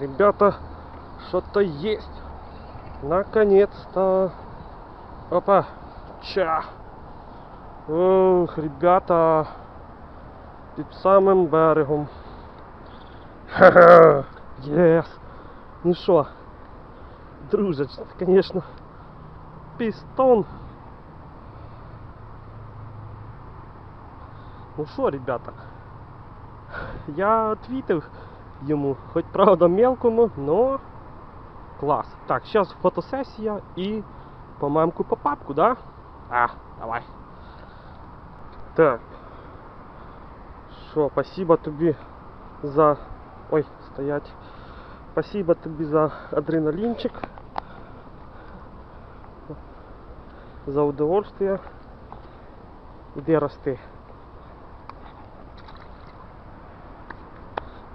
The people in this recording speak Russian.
Ребята, что-то есть. Наконец-то. Опа. Ча. Ох, ребята. Під самим берегом. Ха-ха. Єс. Ну що, друже, це, конечно, пістон. Ну що, ребята, я отвітив йому, хоч правда мелкому, но клас. Так, зараз фотосесія і по мамку по папку, да? А, давай. Так. Що, спасибо тобі за. Ой, стоять. Спасибо тобі за адреналінчик. За удовольствие. Іди рости.